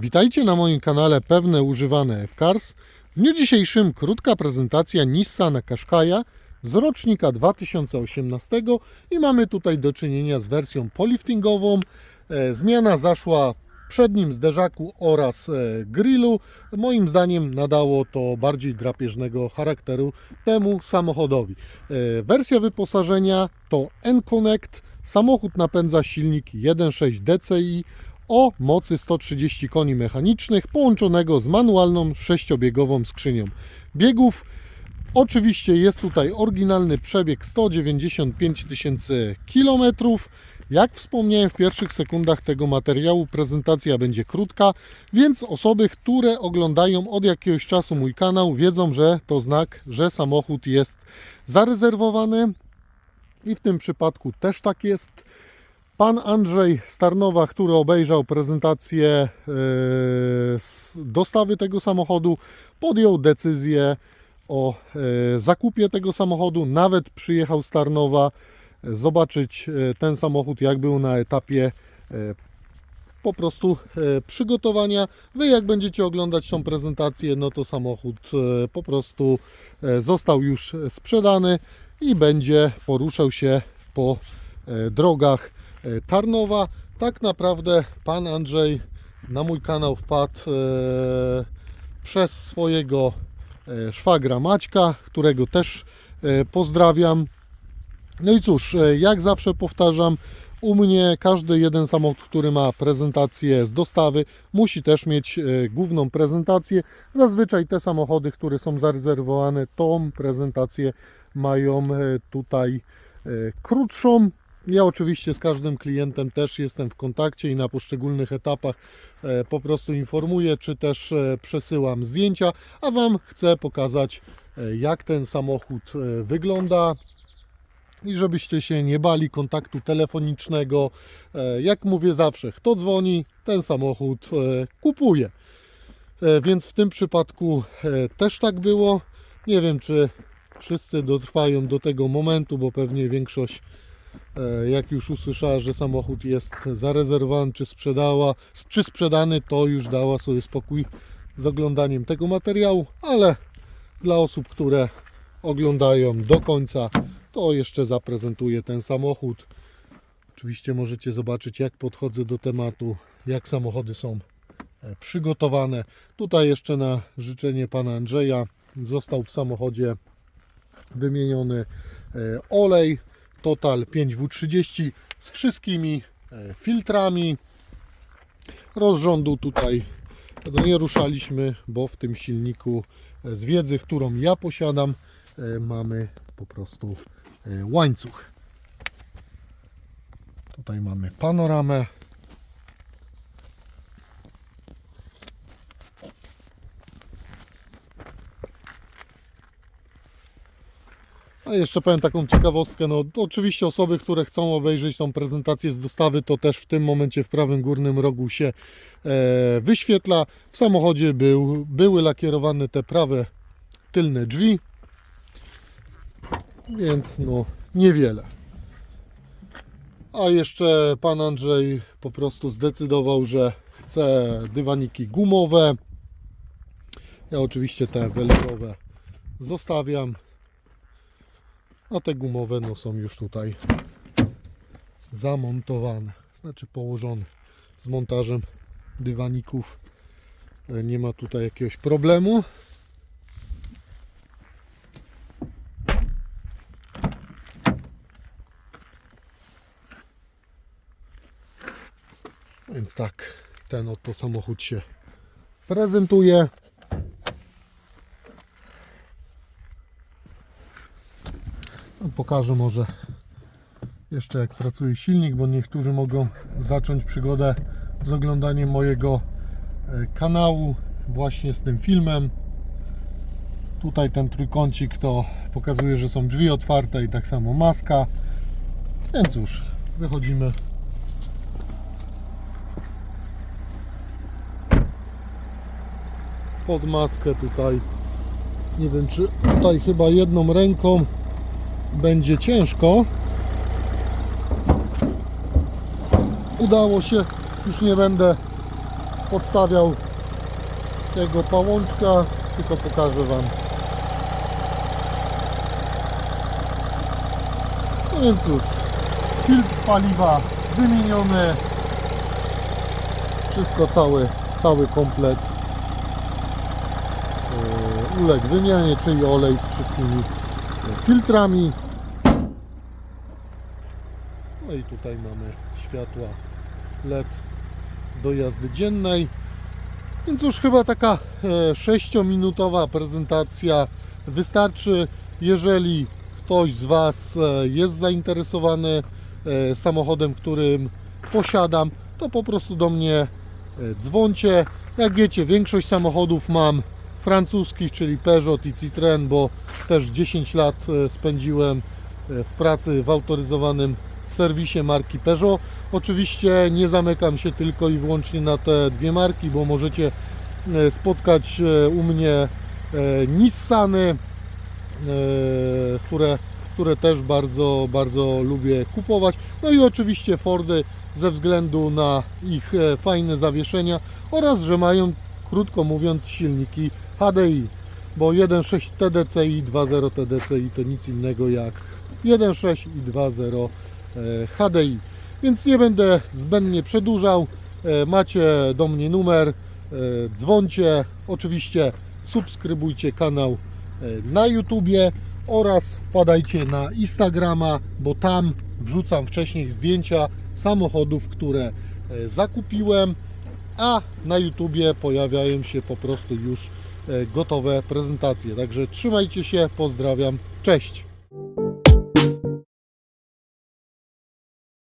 Witajcie na moim kanale Pewne Używane F-Cars. W dniu dzisiejszym krótka prezentacja Nissana Qashqai'a z rocznika 2018 i mamy tutaj do czynienia z wersją poliftingową. E, Zmiana zaszła w przednim zderzaku oraz e, grillu. Moim zdaniem nadało to bardziej drapieżnego charakteru temu samochodowi. E, Wersja wyposażenia to N-Connect. Samochód napędza silnik 1.6 DCI o mocy 130 koni mechanicznych połączonego z manualną sześciobiegową skrzynią biegów. Oczywiście jest tutaj oryginalny przebieg 195 tysięcy kilometrów. Jak wspomniałem w pierwszych sekundach tego materiału, prezentacja będzie krótka, więc osoby, które oglądają od jakiegoś czasu mój kanał, wiedzą, że to znak, że samochód jest zarezerwowany i w tym przypadku też tak jest. Pan Andrzej Starnowa, który obejrzał prezentację e, dostawy tego samochodu, podjął decyzję o e, zakupie tego samochodu. Nawet przyjechał z Tarnowa e, zobaczyć ten samochód, jak był na etapie po prostu przygotowania. Wy jak będziecie oglądać tą prezentację, no to samochód po prostu został już sprzedany i będzie poruszał się po drogach Tarnowa. Tak naprawdę pan Andrzej na mój kanał wpadł e, przez swojego e, szwagra Maćka, którego też e, pozdrawiam. No i cóż, e, jak zawsze powtarzam, u mnie każdy jeden samochód, który ma prezentację z dostawy, musi też mieć e, główną prezentację. Zazwyczaj te samochody, które są zarezerwowane, tą prezentację mają e, tutaj e, krótszą. Ja oczywiście z każdym klientem też jestem w kontakcie i na poszczególnych etapach e, po prostu informuję, czy też e, przesyłam zdjęcia, a Wam chcę pokazać, e, jak ten samochód wygląda, i żebyście się nie bali kontaktu telefonicznego. Jak mówię zawsze, kto dzwoni, ten samochód kupuje. Więc w tym przypadku też tak było. Nie wiem, czy wszyscy dotrwają do tego momentu, bo pewnie większość, jak już usłyszała, że samochód jest zarezerwowany, czy sprzedała, czy sprzedany, to już dała sobie spokój z oglądaniem tego materiału, ale dla osób, które oglądają do końca, to jeszcze zaprezentuję ten samochód. Oczywiście możecie zobaczyć, jak podchodzę do tematu, jak samochody są e, przygotowane. Tutaj jeszcze na życzenie pana Andrzeja został w samochodzie wymieniony e, olej Total 5W30 z wszystkimi e, filtrami. Rozrządu tutaj nie ruszaliśmy, bo w tym silniku e, z wiedzy, którą ja posiadam, e, mamy po prostu łańcuch. Tutaj mamy panoramę. A jeszcze powiem taką ciekawostkę, no oczywiście osoby, które chcą obejrzeć tą prezentację z dostawy, to też w tym momencie w prawym górnym rogu się e, wyświetla. W samochodzie był, były lakierowane te prawe tylne drzwi, więc no niewiele. A jeszcze pan Andrzej po prostu zdecydował, że chce dywaniki gumowe. Ja oczywiście te welorowe zostawiam. A te gumowe no, są już tutaj zamontowane, znaczy położone z montażem dywaników. E, Nie ma tutaj jakiegoś problemu. Więc tak, ten oto samochód się prezentuje. Pokażę może jeszcze jak pracuje silnik, bo niektórzy mogą zacząć przygodę z oglądaniem mojego e, kanału właśnie z tym filmem. Tutaj ten trójkącik to pokazuje, że są drzwi otwarte i tak samo maska. Więc cóż, wychodzimy. Pod maskę tutaj. Nie wiem, czy tutaj chyba jedną ręką będzie ciężko. Udało się, już nie będę podstawiał tego pałączka, tylko pokażę Wam. No więc już, filtr paliwa wymieniony, wszystko cały, cały komplet yy, uległ wymianie, czyli olej z wszystkimi filtrami. No i tutaj mamy światła LED do jazdy dziennej. Więc już chyba taka 6-minutowa prezentacja wystarczy. Jeżeli ktoś z Was e, jest zainteresowany e, samochodem, którym posiadam, to po prostu do mnie e, dzwoncie. Jak wiecie, większość samochodów mam francuskich, czyli Peugeot i Citroën, bo też 10 lat e, spędziłem e, w pracy w autoryzowanym serwisie marki Peugeot. Oczywiście nie zamykam się tylko i wyłącznie na te dwie marki, bo możecie e, spotkać u mnie Nissany, które, które też bardzo, bardzo lubię kupować. No i oczywiście Fordy ze względu na ich fajne zawieszenia oraz, że mają, krótko mówiąc, silniki HDI, bo 1.6 TDCi, 2.0 TDCi to nic innego jak 1.6 i 2.0 e, HDI. Więc nie będę zbędnie przedłużał. E, Macie do mnie numer, e, dzwoncie. Oczywiście subskrybujcie kanał na YouTubie oraz wpadajcie na Instagrama, bo tam wrzucam wcześniej zdjęcia samochodów, które zakupiłem, a na YouTubie pojawiają się po prostu już e, gotowe prezentacje. Także trzymajcie się, pozdrawiam, cześć!